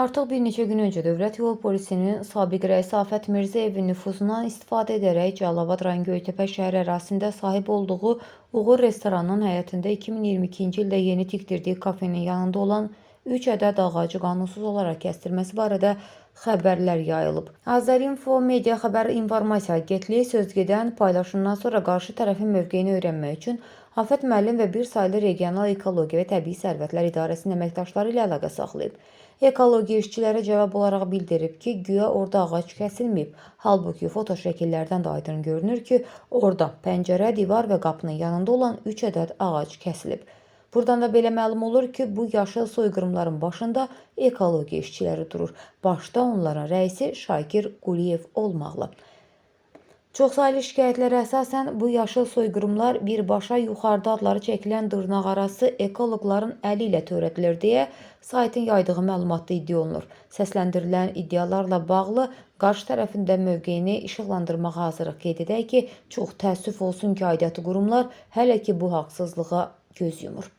Artıq bir neçə gün öncə Dövlət Yol Polisinin sabiq rəisi Afət Mirzəyevin nüfuzundan istifadə edərək Cəlilabad rayon Göytəpə şəhər ərazisində sahib olduğu Uğur restoranının həyətində 2022-ci ildə yeni tikdirdiyi kafenin yanında olan 3 ədəd ağacı qanunsuz olaraq kəsdirməsi barədə xəbərlər yayılıb. Azərinfo media xəbər informasiya agentliyi sözgedən paylaşımdan sonra qarşı tərəfin mövqeyini öyrənmək üçün Afət müəllim və bir saylı regional ekologiya və təbii sərvətlər idarəsinin əməkdaşları ilə əlaqə saxlayıb. Ekologiya işçilərə cavab olaraq bildirib ki, güya orada ağac kəsilməyib. Halbuki foto şəkillərdən də aydın görünür ki, orada pəncərə, divar və qapının yanında olan 3 ədəd ağac kəsilib. Buradan da belə məlum olur ki, bu yaşıl soyqırımların başında ekologiya işçiləri durur. Başda onların rəisi Şakir Quliyev olmaqla. Çoxsaylı şikayətlərə əsasən bu yaşıl soyqırımlar birbaşa yuxarıda adları çəkilən dırnaqarası ekoloqların əli ilə törədilir deyə saytın yaydığı məlumatda iddia olunur. Səsləndirilən iddialarla bağlı qarşı tərəfin də mövqeyini işıqlandırmağa hazırıq. Qeyd edək ki, çox təəssüf olsun ki, aidiyyatı qurumlar hələ ki bu haqsızlığa göz yumur.